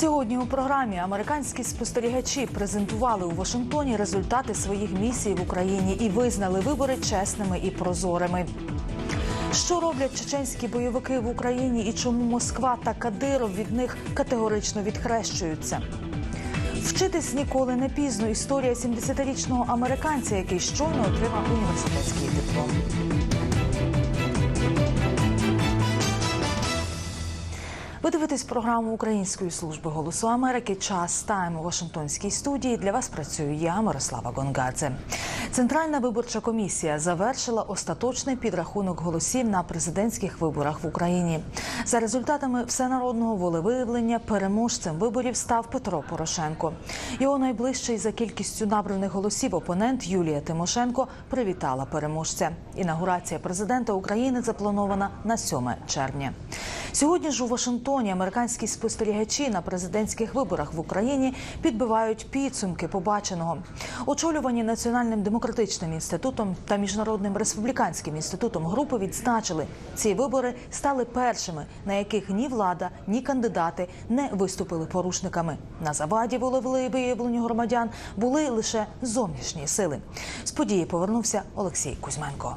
Сьогодні у програмі американські спостерігачі презентували у Вашингтоні результати своїх місій в Україні і визнали вибори чесними і прозорими. Що роблять чеченські бойовики в Україні і чому Москва та Кадиров від них категорично відхрещуються? Вчитись ніколи не пізно. Історія 70-річного американця, який щойно отримав університетський диплом. Ви дивитесь програму Української служби голосу Америки. Час тайм у Вашингтонській студії. Для вас працюю я, Мирослава Гонгадзе. Центральна виборча комісія завершила остаточний підрахунок голосів на президентських виборах в Україні. За результатами всенародного волевиявлення переможцем виборів став Петро Порошенко. Його найближчий за кількістю набраних голосів опонент Юлія Тимошенко привітала переможця. Інаугурація президента України запланована на 7 червня. Сьогодні ж у Вашингтоні американські спостерігачі на президентських виборах в Україні підбивають підсумки побаченого. Очолювані національним демократичним інститутом та міжнародним республіканським інститутом групи відзначили, ці вибори стали першими, на яких ні влада, ні кандидати не виступили порушниками. На заваді волевиявленню громадян були лише зовнішні сили. З події повернувся Олексій Кузьменко.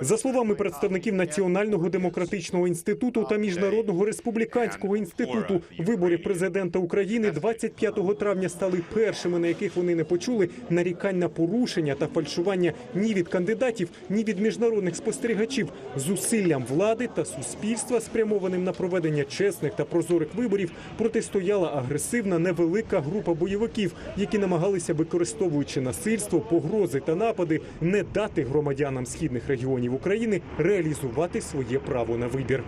За словами представників Національного демократичного інституту та міжнародного республіканського інституту, вибори президента України 25 травня стали першими, на яких вони не почули нарікань на порушення та фальшування ні від кандидатів, ні від міжнародних спостерігачів. Зусиллям влади та суспільства, спрямованим на проведення чесних та прозорих виборів, протистояла агресивна невелика група бойовиків, які намагалися, використовуючи насильство, погрози та напади, не дати громадянам східних регіонів України реалізувати своє право на вибір.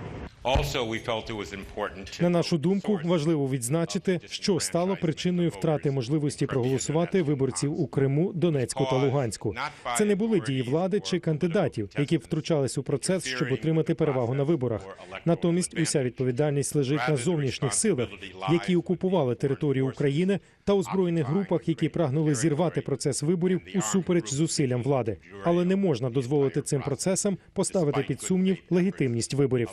На нашу думку, важливо відзначити, що стало причиною втрати можливості проголосувати виборців у Криму, Донецьку та Луганську. Це не були дії влади чи кандидатів, які втручались у процес, щоб отримати перевагу на виборах. Натомість, уся відповідальність лежить на зовнішніх силах, які окупували територію України та озброєних групах, які прагнули зірвати процес виборів усупереч зусиллям влади. Але не можна дозволити цим процесам поставити під сумнів легітимність виборів.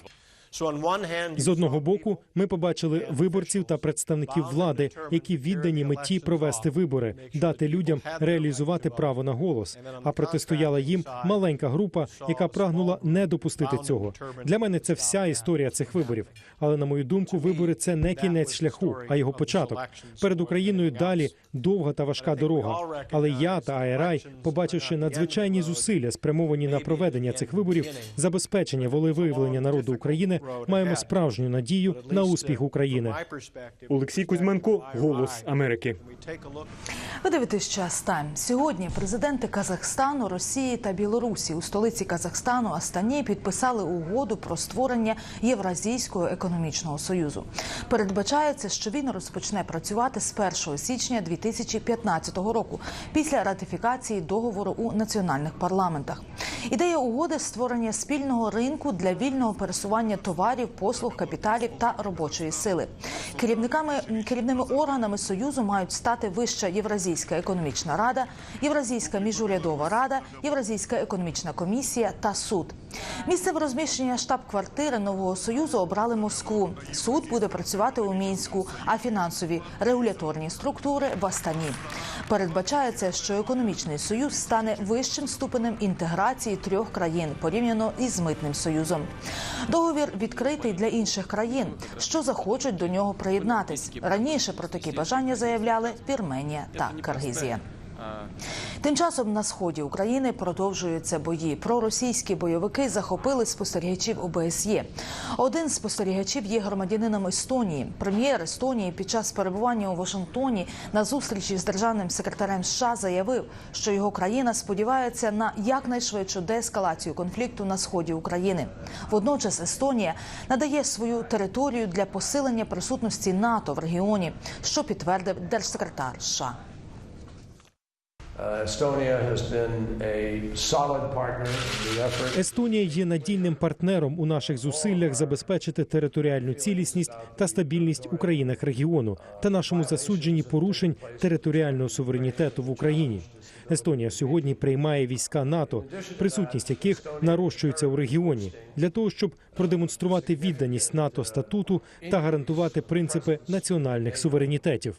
З одного боку, ми побачили виборців та представників влади, які віддані меті провести вибори, дати людям реалізувати право на голос. А протистояла їм маленька група, яка прагнула не допустити цього. Для мене це вся історія цих виборів. Але на мою думку, вибори це не кінець шляху, а його початок. Перед Україною далі довга та важка дорога. Але я та АРАЙ, побачивши надзвичайні зусилля, спрямовані на проведення цих виборів, забезпечення волевиявлення народу України, маємо справжню надію на успіх України. Олексій Кузьменко, Голос Америки. Ви дивитесь час тайм. Сьогодні президенти Казахстану, Росії та Білорусі у столиці Казахстану Астані підписали угоду про створення Євразійського економічного союзу. Передбачається, що він розпочне працювати з 1 січня 2015 року після ратифікації договору у національних парламентах. Ідея угоди створення спільного ринку для вільного пересування товарів, послуг, капіталів та робочої сили. Керівниками керівними органами союзу мають стати Вища Євразійська економічна рада, Євразійська міжурядова рада, Євразійська економічна комісія та суд. Місцем розміщення штаб-квартири нового союзу обрали Москву. Суд буде працювати у мінську, а фінансові регуляторні структури в Астані. Передбачається, що економічний союз стане вищим ступенем інтеграції трьох країн порівняно із митним союзом. Договір відкритий для інших країн, що захочуть до нього приєднатись. Раніше про такі бажання заявляли Вірменія та Киргизія. Тим часом на сході України продовжуються бої. Проросійські бойовики захопили спостерігачів ОБСЄ. Один з спостерігачів є громадянином Естонії. Прем'єр Естонії під час перебування у Вашингтоні на зустрічі з державним секретарем США заявив, що його країна сподівається на якнайшвидшу деескалацію конфлікту на сході України. Водночас Естонія надає свою територію для посилення присутності НАТО в регіоні, що підтвердив держсекретар США. Естонія є надійним партнером у наших зусиллях забезпечити територіальну цілісність та стабільність у країнах регіону та нашому засудженні порушень територіального суверенітету в Україні. Естонія сьогодні приймає війська НАТО, присутність яких нарощується у регіоні для того, щоб продемонструвати відданість НАТО статуту та гарантувати принципи національних суверенітетів.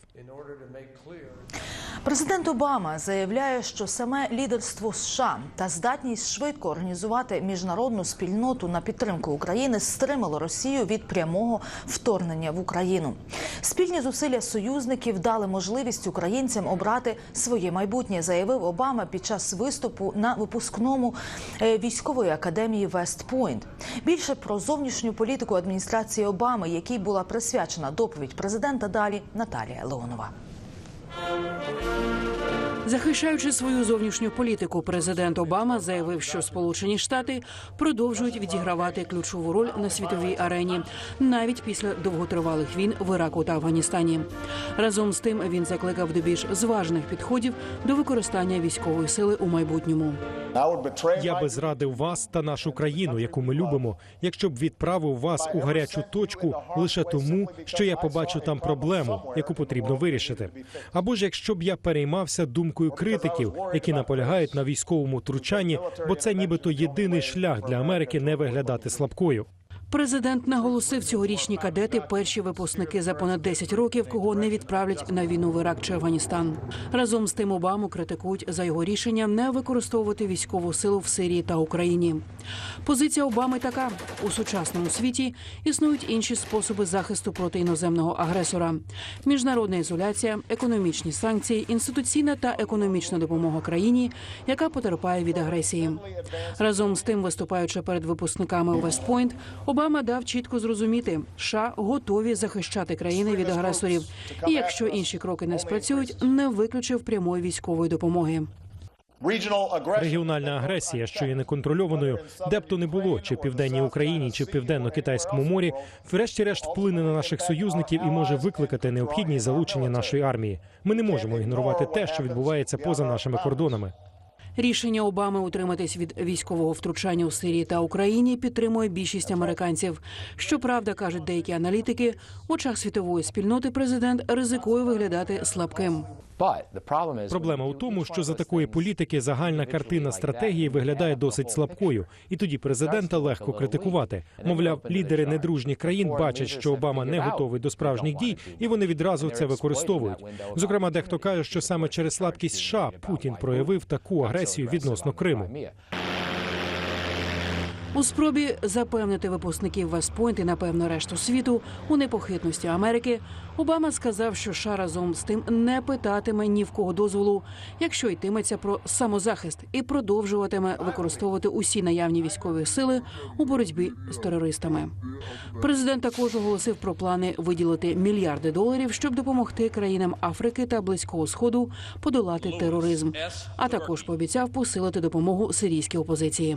Президент Обама заявляє, що саме лідерство США та здатність швидко організувати міжнародну спільноту на підтримку України стримало Росію від прямого вторгнення в Україну. Спільні зусилля союзників дали можливість українцям обрати своє майбутнє, заявив Обама під час виступу на випускному е, військової академії Вестпойнт. Більше про зовнішню політику адміністрації Обами, якій була присвячена доповідь президента. Далі Наталія Леонова. Música Захищаючи свою зовнішню політику, президент Обама заявив, що Сполучені Штати продовжують відігравати ключову роль на світовій арені навіть після довготривалих війн в Іраку та Афганістані. Разом з тим він закликав до більш зважених підходів до використання військової сили у майбутньому. Я би зрадив вас та нашу країну, яку ми любимо, якщо б відправив вас у гарячу точку лише тому, що я побачу там проблему, яку потрібно вирішити. Або ж якщо б я переймався думкою критиків, які наполягають на військовому втручанні, бо це нібито єдиний шлях для Америки не виглядати слабкою. Президент наголосив, цьогорічні кадети перші випускники за понад 10 років, кого не відправлять на війну в Ірак чи Афганістан. Разом з тим Обаму критикують за його рішення не використовувати військову силу в Сирії та Україні. Позиція Обами така: у сучасному світі існують інші способи захисту проти іноземного агресора: міжнародна ізоляція, економічні санкції, інституційна та економічна допомога країні, яка потерпає від агресії. Разом з тим, виступаючи перед випускниками Вестпойнт, Обама дав чітко зрозуміти, США готові захищати країни від агресорів, і якщо інші кроки не спрацюють, не виключив прямої військової допомоги. Регіональна агресія, що є неконтрольованою, де б то не було, чи в південній Україні, чи в південно-китайському морі, врешті-решт вплине на наших союзників і може викликати необхідність залучення нашої армії. Ми не можемо ігнорувати те, що відбувається поза нашими кордонами. Рішення Обами утриматись від військового втручання у Сирії та Україні підтримує більшість американців. Щоправда, кажуть деякі аналітики, в очах світової спільноти президент ризикує виглядати слабким. Проблема у тому, що за такої політики загальна картина стратегії виглядає досить слабкою, і тоді президента легко критикувати. Мовляв, лідери недружніх країн бачать, що Обама не готовий до справжніх дій, і вони відразу це використовують. Зокрема, дехто каже, що саме через слабкість США Путін проявив таку агресію відносно Криму. У спробі запевнити випускників Вестпойнт і напевно решту світу у непохитності Америки Обама сказав, що США разом з тим не питатиме ні в кого дозволу, якщо йтиметься про самозахист, і продовжуватиме використовувати усі наявні військові сили у боротьбі з терористами. Президент також оголосив про плани виділити мільярди доларів, щоб допомогти країнам Африки та Близького Сходу подолати тероризм, а також пообіцяв посилити допомогу сирійській опозиції.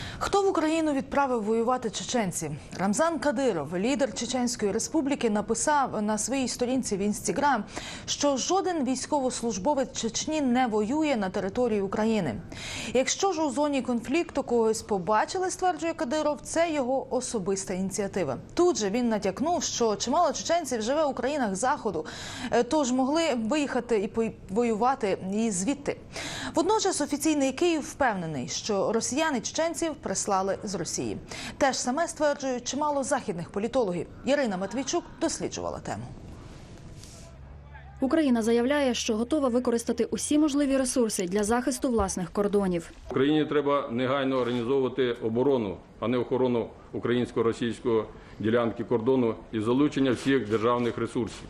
Хто в Україну відправив воювати чеченці? Рамзан Кадиров, лідер Чеченської республіки, написав на своїй сторінці в інстаграм, що жоден військовослужбовець Чечні не воює на території України. Якщо ж у зоні конфлікту когось побачили, стверджує Кадиров, це його особиста ініціатива. Тут же він натякнув, що чимало чеченців живе у країнах заходу, е, тож могли виїхати і воювати і звідти. Водночас офіційний Київ впевнений, що росіяни чеченців прислали з Росії. Те ж саме стверджують чимало західних політологів. Ярина Матвійчук досліджувала тему. Україна заявляє, що готова використати усі можливі ресурси для захисту власних кордонів. Україні треба негайно організовувати оборону, а не охорону українсько-російської ділянки кордону і залучення всіх державних ресурсів,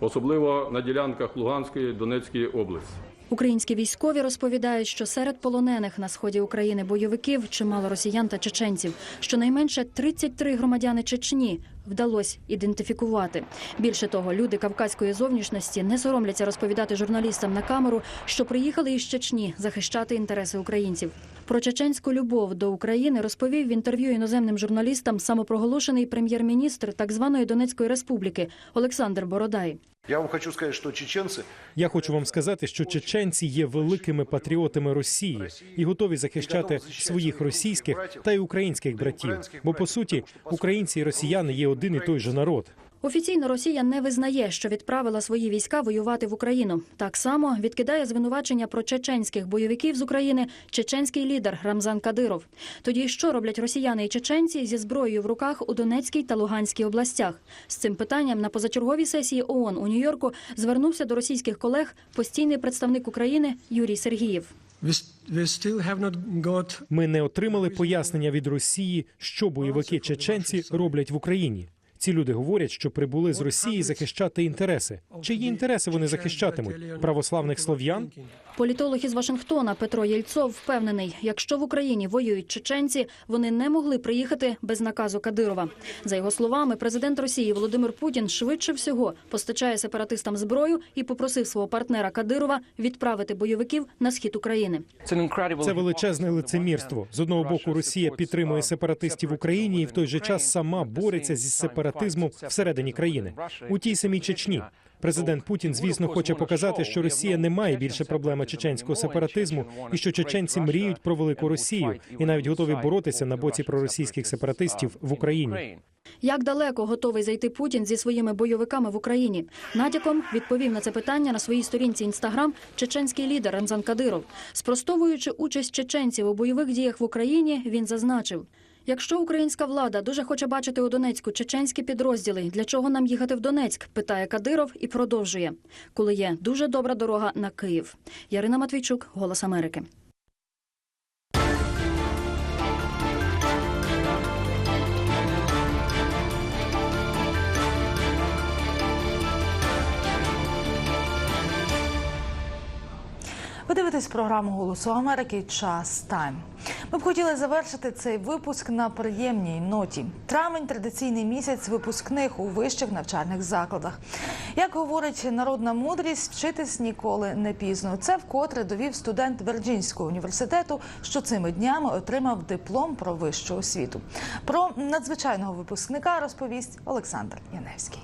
особливо на ділянках Луганської Донецької області. Українські військові розповідають, що серед полонених на сході України бойовиків чимало росіян та чеченців. Щонайменше 33 громадяни Чечні вдалося ідентифікувати. Більше того, люди кавказької зовнішності не соромляться розповідати журналістам на камеру, що приїхали із Чечні захищати інтереси українців. Про чеченську любов до України розповів в інтерв'ю іноземним журналістам самопроголошений прем'єр-міністр так званої Донецької республіки Олександр Бородай. Я вам хочу сказать, что чеченцы Я хочу вам сказати, що чеченці є великими патріотами Росії і готові захищати своїх російських та й українських братів. Бо по суті, українці і росіяни є один і той же народ. Офіційно Росія не визнає, що відправила свої війська воювати в Україну. Так само відкидає звинувачення про чеченських бойовиків з України чеченський лідер Рамзан Кадиров. Тоді що роблять росіяни і чеченці зі зброєю в руках у Донецькій та Луганській областях? З цим питанням на позачерговій сесії ООН у Нью-Йорку звернувся до російських колег постійний представник України Юрій Сергієв. Got Ми не отримали пояснення від Росії, що бойовики чеченці роблять в Україні. Ці люди говорять, що прибули з Росії захищати інтереси. Чиї інтереси вони захищатимуть? Православних слов'ян? Політолог із Вашингтона Петро Єльцов впевнений, якщо в Україні воюють чеченці, вони не могли приїхати без наказу Кадирова. За його словами, президент Росії Володимир Путін швидше всього постачає сепаратистам зброю і попросив свого партнера Кадирова відправити бойовиків на схід України. Це величезне лицемірство. З одного боку, Росія підтримує сепаратистів в Україні і в той же час сама бореться зі сепаратизмом всередині країни у тій самій Чечні. Президент Путін, звісно, хоче показати, що Росія не має більше проблеми чеченського сепаратизму, і що чеченці мріють про велику Росію і навіть готові боротися на боці проросійських сепаратистів в Україні. Як далеко готовий зайти Путін зі своїми бойовиками в Україні? Натяком відповів на це питання на своїй сторінці інстаграм чеченський лідер Рамзан Кадиров. Спростовуючи участь чеченців у бойових діях в Україні, він зазначив. Якщо українська влада дуже хоче бачити у Донецьку чеченські підрозділи, для чого нам їхати в Донецьк? питає Кадиров і продовжує, коли є дуже добра дорога на Київ. Ярина Матвійчук, Голос Америки. Ви дивитесь програму Голосу Америки. Час тайм. Ми б хотіли завершити цей випуск на приємній ноті. Травень традиційний місяць випускних у вищих навчальних закладах. Як говорить народна мудрість, вчитись ніколи не пізно. Це вкотре довів студент Вірджинського університету, що цими днями отримав диплом про вищу освіту. Про надзвичайного випускника розповість Олександр Яневський.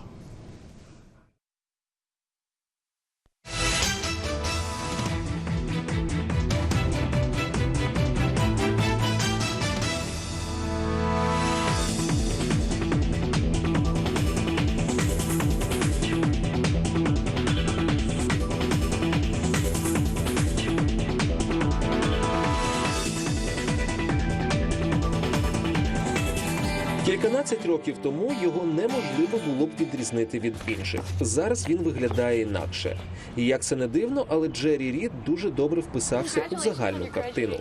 Кільканадцять років тому його неможливо було б відрізнити від інших. Зараз він виглядає інакше. І як це не дивно, але Джері Рід дуже добре вписався у загальну картину.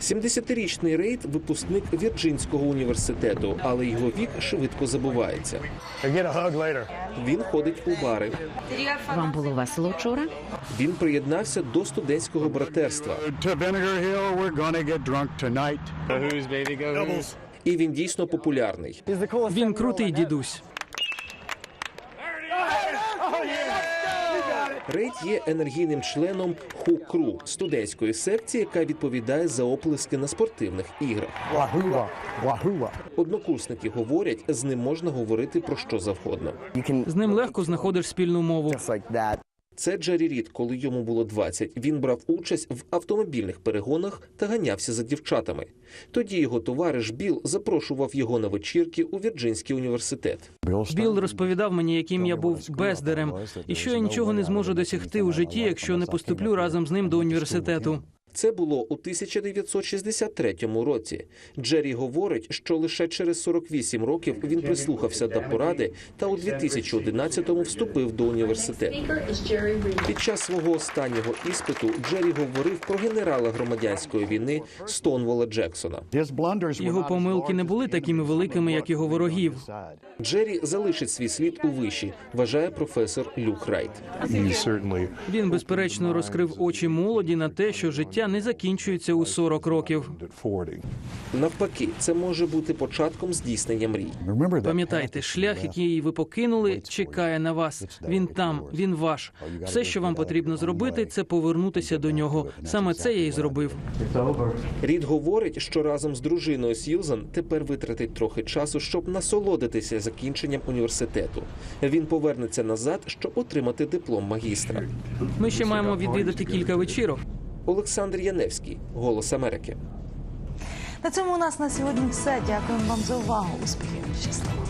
70-річний Рейд – випускник Вірджинського університету, але його вік швидко забувається. Він ходить у бари. Вам було весело вчора? Він приєднався до студентського братерства. І він дійсно популярний. Він крутий дідусь. Рейд є енергійним членом Ху-Кру – студентської секції, яка відповідає за оплески на спортивних іграх. Однокурсники говорять, з ним можна говорити про що завгодно. З ним легко знаходиш спільну мову. Це Джері Рід, коли йому було 20. Він брав участь в автомобільних перегонах та ганявся за дівчатами. Тоді його товариш Біл запрошував його на вечірки у Вірджинський університет. Біл розповідав мені, яким я був бездарем, і що я нічого не зможу досягти у житті, якщо не поступлю разом з ним до університету. Це було у 1963 році. Джері говорить, що лише через 48 років він прислухався до поради та у 2011-му вступив до університету. Під час свого останнього іспиту Джері говорив про генерала громадянської війни Стонвола Джексона. Його помилки не були такими великими, як його ворогів. Джері залишить свій слід у виші, вважає професор Люк Райт. Він безперечно розкрив очі молоді на те, що життя життя не закінчується у 40 років. Навпаки, це може бути початком здійснення мрій. Пам'ятайте, шлях, який ви покинули, чекає на вас. Він там, він ваш. Все, що вам потрібно зробити, це повернутися до нього. Саме це я і зробив. Рід говорить, що разом з дружиною Сьюзан тепер витратить трохи часу, щоб насолодитися закінченням університету. Він повернеться назад, щоб отримати диплом магістра. Ми ще маємо відвідати кілька вечірок. Олександр Яневський, Голос Америки. На цьому у нас на сьогодні все. Дякуємо вам за увагу. Успіхів. Щасливо.